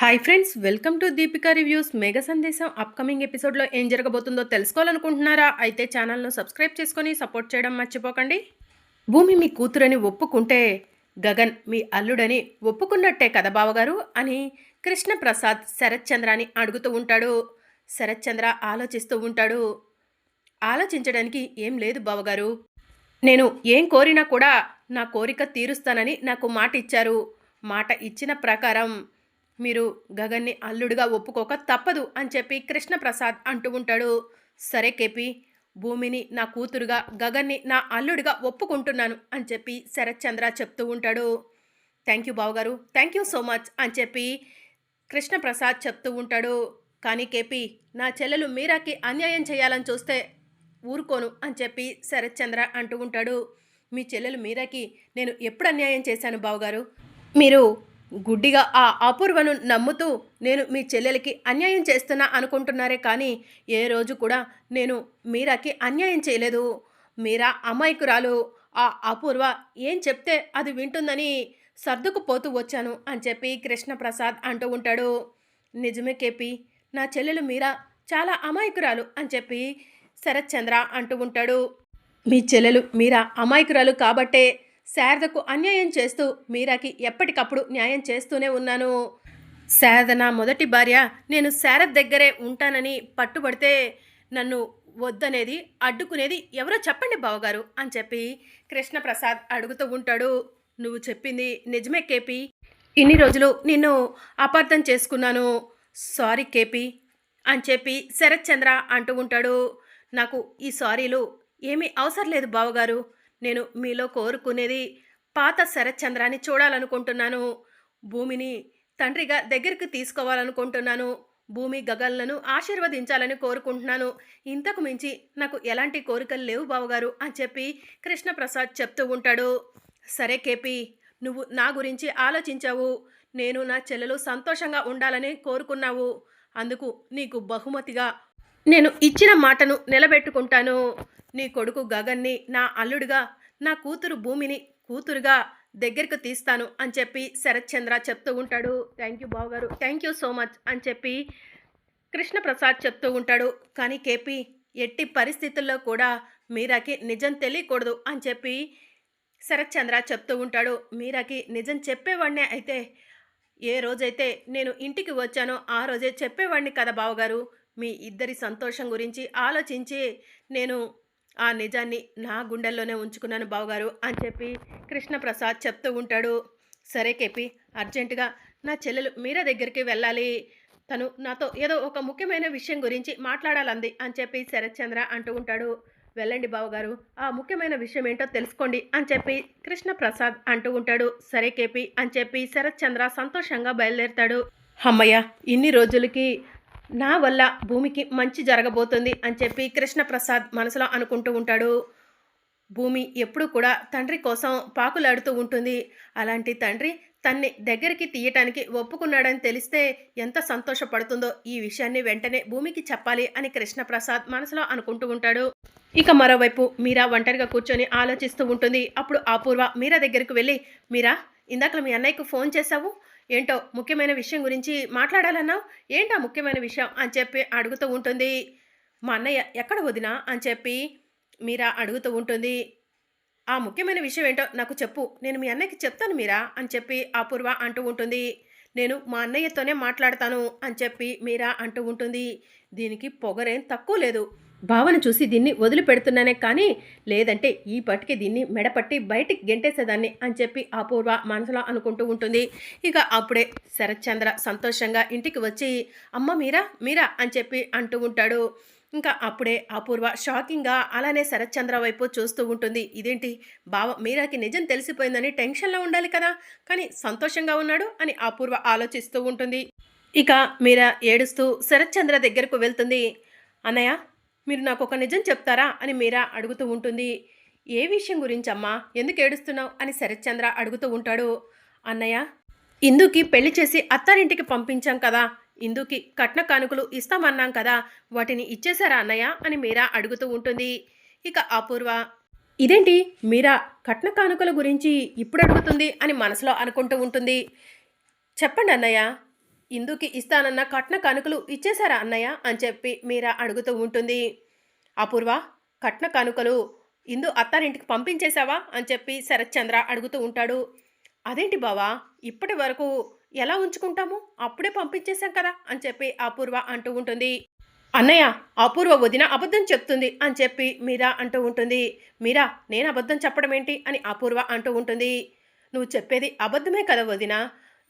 Hi friends welcome to Deepika reviews mega సందేశం upcoming ఎపిసోడ్లో ఏం జరగబోతుందో తెలుసుకోవాలనుకుంటున్నారా? అయితే ఛానల్ను సబ్స్క్రైబ్ చేసుకొని సపోర్ట్ చేయడం మర్చిపోకండి. భూమి మీ కూతురని ఒప్పుకుంటే గగన్ మీ అల్లుడని ఒప్పుకున్నట్టే కదా బావగారు? అని కృష్ణప్రసాద్ శరత్ అని అడుగుతూ ఉంటాడు. శరత్చంద్ర ఆలోచిస్తూ ఉంటాడు. ఆలోచించడానికి ఏం లేదు బావగారు. నేను ఏం కోరినా కూడా నా కోరిక తీరుస్తానని నాకు మాట ఇచ్చారు. మాట ఇచ్చిన ప్రకారం మీరు గగన్ని అల్లుడిగా ఒప్పుకోక తప్పదు అని చెప్పి కృష్ణప్రసాద్ అంటూ ఉంటాడు. సరే కేపి భూమిని నా కూతురుగా గగన్ని నా అల్లుడిగా ఒప్పుకుంటున్నాను అని చెప్పి శరత్ చంద్ర చెప్తూ ఉంటాడు. థ్యాంక్ యూ బావగారు థ్యాంక్ యూ సో మచ్ అని చెప్పి కృష్ణప్రసాద్ చెప్తూ ఉంటాడు. కానీ కేపి నా చెల్లెలు మీరాకి అన్యాయం చేయాలని చూస్తే ఊరుకోను అని చెప్పి శరత్ చంద్ర అంటూ ఉంటాడు. మీ చెల్లెలు మీరాకి నేను ఎప్పుడు అన్యాయం చేశాను బావగారు? మీరు గుడ్డిగా ఆ అపూర్వను నమ్ముతూ నేను మీ చెల్లెలకి అన్యాయం చేస్తున్నా అనుకుంటున్నారే కానీ ఏ రోజు కూడా నేను మీరాకి అన్యాయం చేయలేదు. మీరా అమాయకురాలు. ఆ అపూర్వ ఏం చెప్తే అది వింటుందని సర్దుకుపోతూ వచ్చాను అని చెప్పి కృష్ణప్రసాద్ అంటూ ఉంటాడు. నిజమే కేపి నా చెల్లెలు మీరా చాలా అమాయకురాలు అని చెప్పి శరత్ చంద్ర అంటూ ఉంటాడు. మీ చెల్లెలు మీరా అమాయకురాలు కాబట్టే శారదకు అన్యాయం చేస్తూ మీరాకి ఎప్పటికప్పుడు న్యాయం చేస్తూనే ఉన్నాను. శారద నా మొదటి భార్య. నేను శారద్ దగ్గరే ఉంటానని పట్టుబడితే నన్ను వద్దనేది అడ్డుకునేది ఎవరో చెప్పండి బావగారు అని చెప్పి కృష్ణప్రసాద్ అడుగుతూ ఉంటాడు. నువ్వు చెప్పింది నిజమే కేపి. ఇన్ని రోజులు నిన్ను అపార్థం చేసుకున్నాను. సారీ కేపి అని చెప్పి శరత్ చంద్ర అంటూ ఉంటాడు. నాకు ఈ సారీలు ఏమీ అవసరం లేదు బావగారు. నేను మీలో కోరుకునేది పాత శరత్చంద్రాన్ని చూడాలనుకుంటున్నాను. భూమిని తండ్రిగా దగ్గరికి తీసుకోవాలనుకుంటున్నాను. భూమి గగన్లను ఆశీర్వదించాలని కోరుకుంటున్నాను. ఇంతకు మించి నాకు ఎలాంటి కోరికలు లేవు బావగారు అని చెప్పి కృష్ణప్రసాద్ చెప్తూ ఉంటాడు. సరే కేపి నువ్వు నా గురించి ఆలోచించావు. నేను నా చెల్లెలు సంతోషంగా ఉండాలని కోరుకున్నావు. అందుకు నీకు బహుమతిగా నేను ఇచ్చిన మాటను నిలబెట్టుకుంటాను. నీ కొడుకు గగన్ని నా అల్లుడుగా నా కూతురు భూమిని కూతురుగా దగ్గరికి తీస్తాను అని చెప్పి శరత్ చంద్ర చెప్తూ ఉంటాడు. థ్యాంక్ యూ బావగారు. థ్యాంక్ యూ సో మచ్ అని చెప్పి కృష్ణప్రసాద్ చెప్తూ ఉంటాడు. కానీ కేపీ ఎట్టి పరిస్థితుల్లో కూడా మీరాకి నిజం తెలియకూడదు అని చెప్పి శరత్ చంద్ర చెప్తూ ఉంటాడు. మీరాకి నిజం చెప్పేవాడినే అయితే ఏ రోజైతే నేను ఇంటికి వచ్చానో ఆ రోజే చెప్పేవాడిని కదా బావగారు. మీ ఇద్దరి సంతోషం గురించి ఆలోచించి నేను ఆ నిజాన్ని నా గుండెల్లోనే ఉంచుకున్నాను బావగారు అని చెప్పి కృష్ణప్రసాద్ చెప్తూ ఉంటాడు. సరే కేపి అర్జెంటుగా నా చెల్లెలు మీరా దగ్గరికి వెళ్ళాలి. తను నాతో ఏదో ఒక ముఖ్యమైన విషయం గురించి మాట్లాడాలంది అని చెప్పి శరత్చంద్ర అంటూ ఉంటాడు. వెళ్ళండి బావగారు ఆ ముఖ్యమైన విషయం ఏంటో తెలుసుకోండి అని చెప్పి కృష్ణప్రసాద్ అంటూ ఉంటాడు. సరే కేపి అని చెప్పి శరత్చంద్ర సంతోషంగా బయలుదేరుతాడు. అమ్మయ్య ఇన్ని రోజులకి నా వల్ల భూమికి మంచి జరగబోతుంది అని చెప్పి కృష్ణప్రసాద్ మనసులో అనుకుంటూ ఉంటాడు. భూమి ఎప్పుడు కూడా తండ్రి కోసం పాకులాడుతూ ఉంటుంది. అలాంటి తండ్రి తన్ని దగ్గరికి తీయటానికి ఒప్పుకున్నాడని తెలిస్తే ఎంత సంతోషపడుతుందో ఈ విషయాన్ని వెంటనే భూమికి చెప్పాలి అని కృష్ణప్రసాద్ మనసులో అనుకుంటూ ఉంటాడు. ఇక మరోవైపు మీరా ఒంటరిగా కూర్చొని ఆలోచిస్తూ ఉంటుంది. అప్పుడు అపూర్వ మీరా దగ్గరికి వెళ్ళి మీరా ఇందాక మీ అన్నయ్యకు ఫోన్ చేశావు. ఏంటో ముఖ్యమైన విషయం గురించి మాట్లాడాలన్నావు? ఏంటా ముఖ్యమైన విషయం? అని చెప్పి అడుగుతూ ఉంటుంది. మా అన్నయ్య ఎక్కడ వదినా? అని చెప్పి మీరా అడుగుతూ ఉంటుంది. ఆ ముఖ్యమైన విషయం ఏంటో నాకు చెప్పు. నేను మీ అన్నయ్యకి చెప్తాను మీరా? అని చెప్పి అపూర్వ అంటూ ఉంటుంది. నేను మా అన్నయ్యతోనే మాట్లాడతాను. అని చెప్పి మీరా అంటూ ఉంటుంది. దీనికి పొగరేం తక్కువ లేదు. భావన చూసి దీన్ని వదిలిపెడుతున్నానే కానీ లేదంటే ఈ పట్టుకి దీన్ని మెడపట్టి బయటికి గెంటేసేదాన్ని అని చెప్పి అపూర్వ మనసులో అనుకుంటూ ఉంటుంది. ఇక అప్పుడే శరత్చంద్ర సంతోషంగా ఇంటికి వచ్చి అమ్మ మీరా మీరా అని చెప్పి అంటూ ఉంటాడు. ఇంకా అప్పుడే అపూర్వ షాకింగ్గా అలానే శరత్చంద్ర వైపు చూస్తూ ఉంటుంది. ఇదేంటి? బావ మీరాకి నిజం తెలిసిపోయిందని టెన్షన్లో ఉండాలి కదా? కానీ సంతోషంగా ఉన్నాడు అని అపూర్వ ఆలోచిస్తూ ఉంటుంది. ఇక మీరా ఏడుస్తూ శరత్చంద్ర దగ్గరకు వెళ్తుంది. అన్నయ్య మీరు నాకు ఒక నిజం చెప్తారా అని మీరా అడుగుతూ ఉంటుంది. ఏ విషయం గురించి అమ్మా ఎందుకు ఏడుస్తున్నావు? అని శరత్చంద్ర అడుగుతూ ఉంటాడు. అన్నయ్య ఇందుకి పెళ్ళి చేసి అత్తారింటికి పంపించాం కదా. ఇందుకి కట్న కానుకలు ఇస్తామన్నాం కదా. వాటిని ఇచ్చేశారా అన్నయ్య? అని మీరా అడుగుతూ ఉంటుంది. ఇక అపూర్వ ఇదేంటి? మీరా కట్న కానుకల గురించి ఇప్పుడు అడుగుతుంది అని మనసులో అనుకుంటూ ఉంటుంది. చెప్పండి అన్నయ్య ఇందుకి ఇస్తానన్న కట్న కనుకలు ఇచ్చేశారా అన్నయ్య అని చెప్పి మీరా అడుగుతూ ఉంటుంది. అపూర్వ కట్న కనుకలు ఇందు అత్తారింటికి పంపించేశావా అని చెప్పి శరత్చంద్ర అడుగుతూ ఉంటాడు. అదేంటి బావా ఇప్పటి వరకు ఎలా ఉంచుకుంటాము? అప్పుడే పంపించేశాం కదా అని చెప్పి అపూర్వ అంటూ ఉంటుంది. అన్నయ్య అపూర్వ వదిన అబద్ధం చెప్తుంది అని చెప్పి మీరా అంటూ ఉంటుంది. మీరా నేను అబద్ధం చెప్పడం ఏంటి అని అపూర్వ అంటూ ఉంటుంది. నువ్వు చెప్పేది అబద్ధమే కదా వదిన.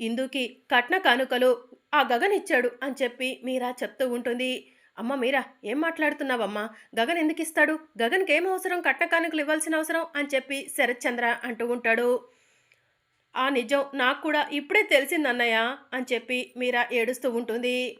ఇందుకి కట్న కానుకలు ఆ గగన్ ఇచ్చాడు అని చెప్పి మీరా చెప్తూ ఉంటుంది. అమ్మ మీరా ఏం మాట్లాడుతున్నావమ్మా? గగన్ ఎందుకు ఇస్తాడు? గగన్కి ఏం అవసరం? కట్న కానుకలు ఇవ్వాల్సిన అవసరం? అని చెప్పి శరత్చంద్ర అంటూ ఉంటాడు. ఆ నిజం నాకు కూడా ఇప్పుడే తెలిసిందన్నయ్య అని చెప్పి మీరా ఏడుస్తూ ఉంటుంది.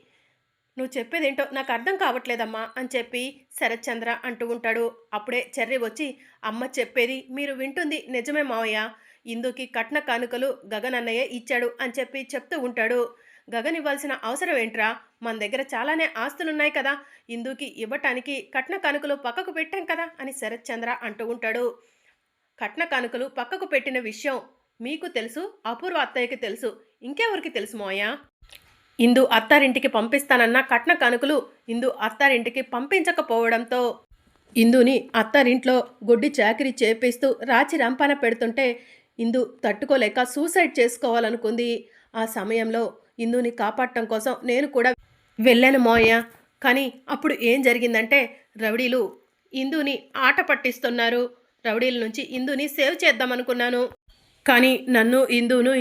నువ్వు చెప్పేదేంటో నాకు అర్థం కావట్లేదమ్మా అని చెప్పి శరత్చంద్ర అంటూ ఉంటాడు. అప్పుడే చెర్రి వచ్చి అమ్మ చెప్పేది మీరు వింటుంది నిజమే మావయ్య. ఇందుకి కట్న కానుకలు గగన్ అన్నయ్య ఇచ్చాడు అని చెప్పి చెప్తూ ఉంటాడు. గగన్ ఇవ్వాల్సిన అవసరం ఏంట్రా? మన దగ్గర చాలానే ఆస్తులున్నాయి కదా. ఇందుకి ఇవ్వటానికి కట్న కానుకలు పక్కకు పెట్టాం కదా అని శరత్చంద్ర అంటూ ఉంటాడు. కట్న కానుకలు పక్కకు పెట్టిన విషయం మీకు తెలుసు అపూర్వ అత్తయ్యకి తెలుసు. ఇంకెవరికి తెలుసు మోయా ఇందు అత్తారింటికి పంపిస్తానన్న కట్న కానుకలు ఇందు అత్తారింటికి పంపించకపోవడంతో ఇందుని అత్తారింట్లో గొడ్డి చాకిరి చేపిస్తూ రాచి రంపాన పెడుతుంటే ఇందు తట్టుకోలేక సూసైడ్ చేసుకోవాలనుకుంది. ఆ సమయంలో ఇందుని కాపాడటం కోసం నేను కూడా వెళ్ళాను మోయ కానీ అప్పుడు ఏం జరిగిందంటే రౌడీలు ఇందుని ఆట పట్టిస్తున్నారు. రౌడీల నుంచి ఇందుని సేవ్ చేద్దామనుకున్నాను కానీ నన్ను ఇందును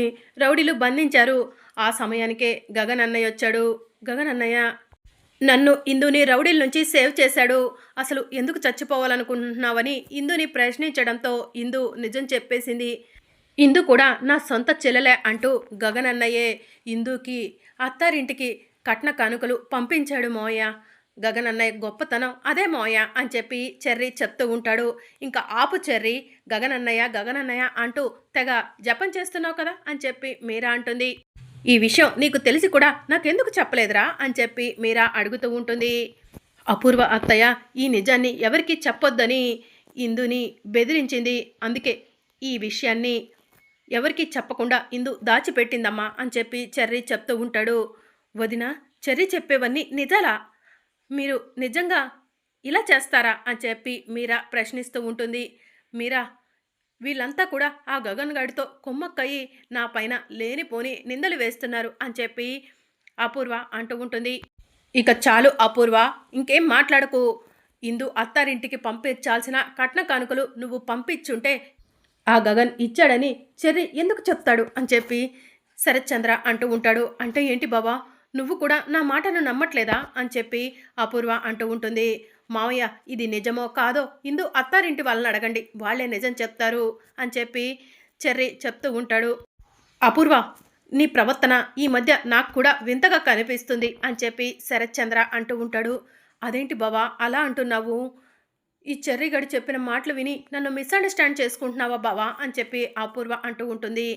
రౌడీలు బంధించారు. ఆ సమయానికే గగన్ అన్నయ్య వచ్చాడు. గగన్ అన్నయ్య నన్ను ఇందుని రౌడీల నుంచి సేవ్ చేశాడు. అసలు ఎందుకు చచ్చిపోవాలనుకుంటున్నావని ఇందుని ప్రశ్నించడంతో ఇందు నిజం చెప్పేసింది. ఇందు కూడా నా సొంత చెల్లెలే అంటూ గగన్ అన్నయ్యే ఇందుకి అత్తారింటికి కట్న కానుకలు పంపించాడు మోయ. గగన్ అన్నయ్య గొప్పతనం అదే మోయ అని చెప్పి చెర్రీ చెప్తూ ఉంటాడు. ఇంకా ఆపు చెర్రీ గగన్ అన్నయ్య గగన్ అన్నయ్య అంటూ తెగ జపం చేస్తున్నావు కదా అని చెప్పి మీరా అంటుంది. ఈ విషయం నీకు తెలిసి కూడా నాకెందుకు చెప్పలేదురా అని చెప్పి మీరా అడుగుతూ ఉంటుంది. అపూర్వ అత్తయ్య ఈ నిజాన్ని ఎవరికీ చెప్పొద్దని ఇందుని బెదిరించింది. అందుకే ఈ విషయాన్ని ఎవరికి చెప్పకుండా ఇందు దాచిపెట్టిందమ్మా అని చెప్పి చెర్రీ చెప్తూ ఉంటాడు. వదిన చెర్రీ చెప్పేవన్నీ నిజాలా? మీరు నిజంగా ఇలా చేస్తారా? అని చెప్పి మీరా ప్రశ్నిస్తూ ఉంటుంది. మీరా వీళ్ళంతా కూడా ఆ గగన్ గడితో కొమ్మక్కయి నా పైన లేనిపోని నిందలు వేస్తున్నారు అని చెప్పి అపూర్వ అంటూ ఉంటుంది. ఇక చాలు అపూర్వ ఇంకేం మాట్లాడకు. ఇందు అత్తారింటికి పంపించాల్సిన కట్న కానుకలు నువ్వు పంపించుంటే ఆ గగన్ ఇచ్చాడని చెర్రి ఎందుకు చెప్తాడు అని చెప్పి శరత్చంద్ర అంటూ ఉంటాడు. అంటే ఏంటి బావా నువ్వు కూడా నా మాటను నమ్మట్లేదా అని చెప్పి అపూర్వ అంటూ ఉంటుంది. మావయ్య ఇది నిజమో కాదో ఇందు అత్తారింటి వాళ్ళని అడగండి. వాళ్ళే నిజం చెప్తారు అని చెప్పి చెర్రి చెప్తూ ఉంటాడు. అపూర్వ నీ ప్రవర్తన ఈ మధ్య నాకు కూడా వింతగా కనిపిస్తుంది అని చెప్పి శరత్చంద్ర అంటూ ఉంటాడు. అదేంటి బావా అలా అంటున్నావు? ఈ చెర్రిగడు చెప్పిన మాటలు విని నన్ను మిస్అండర్స్టాండ్ చేసుకుంటున్నావా బావా అని చెప్పి అపూర్వ అంటూ ఉంటుంది.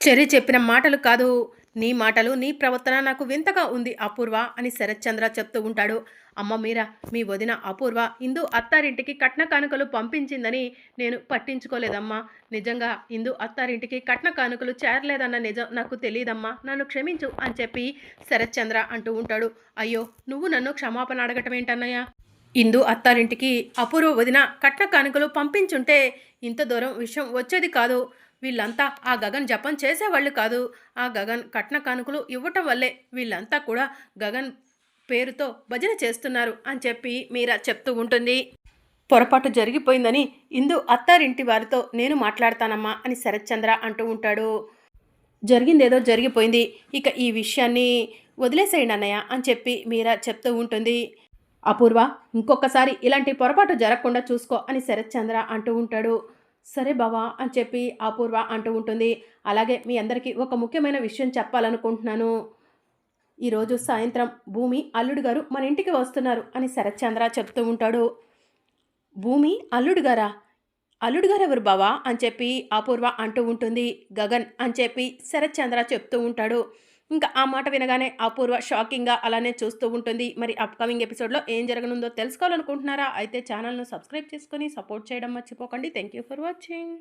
చెర్రి చెప్పిన మాటలు కాదు. నీ మాటలు నీ ప్రవర్తన నాకు వింతగా ఉంది అపూర్వ అని శరత్చంద్ర చెప్తూ ఉంటాడు. అమ్మ మీరా మీ వదిన అపూర్వ ఇందు అత్తారింటికి కట్న కానుకలు పంపించిందని నేను పట్టించుకోలేదమ్మా. నిజంగా ఇందు అత్తారింటికి కట్న కానుకలు చేరలేదన్న నిజం నాకు తెలియదమ్మా నన్ను క్షమించు అని చెప్పి శరత్చంద్ర అంటూ ఉంటాడు. అయ్యో నువ్వు నన్ను క్షమాపణ అడగటం ఏంటన్నయ్య ఇందు అత్తారింటికి అపూర్వ వదిన కట్న కానుకలు పంపించుంటే ఇంత దూరం విషయం వచ్చేది కాదు. వీళ్ళంతా ఆ గగన్ జపం చేసేవాళ్ళు కాదు. ఆ గగన్ కట్న కానుకలు ఇవ్వటం వల్లే వీళ్ళంతా కూడా గగన్ పేరుతో భజన చేస్తున్నారు అని చెప్పి మీరా చెప్తూ ఉంటుంది. పొరపాటు జరిగిపోయిందని ఇందు అత్తారింటి వారితో నేను మాట్లాడతానమ్మా అని శరత్చంద్ర అంటూ ఉంటాడు. జరిగిందేదో జరిగిపోయింది. ఇక ఈ విషయాన్ని వదిలేసేయండి అన్నయ్య అని చెప్పి మీరా చెప్తూ ఉంటుంది. అపూర్వ ఇంకొకసారి ఇలాంటి పొరపాటు జరగకుండా చూసుకో అని శరత్చంద్ర అంటూ ఉంటాడు. సరే బావా అని చెప్పి అపూర్వ అంటూ ఉంటుంది. అలాగే మీ అందరికీ ఒక ముఖ్యమైన విషయం చెప్పాలనుకుంటున్నాను. ఈరోజు సాయంత్రం భూమి అల్లుడు గారు మన ఇంటికి వస్తున్నారు అని శరత్చంద్ర చెప్తూ ఉంటాడు. భూమి అల్లుడు గారా? అల్లుడు గారు ఎవరు బావా? అని చెప్పి అపూర్వ అంటూ ఉంటుంది. గగన్ అని చెప్పి శరత్చంద్ర చెప్తూ ఉంటాడు. ఇంకా ఆ మాట వినగానే అపూర్వ షాకింగ్గా అలానే చూస్తూ ఉంటుంది. మరి అప్కమింగ్ ఎపిసోడ్లో ఏం జరగనుందో తెలుసుకోవాలనుకుంటున్నారా? అయితే ఛానల్ను సబ్స్క్రైబ్ చేసుకొని సపోర్ట్ చేయడం మర్చిపోకండి. Thank you for watching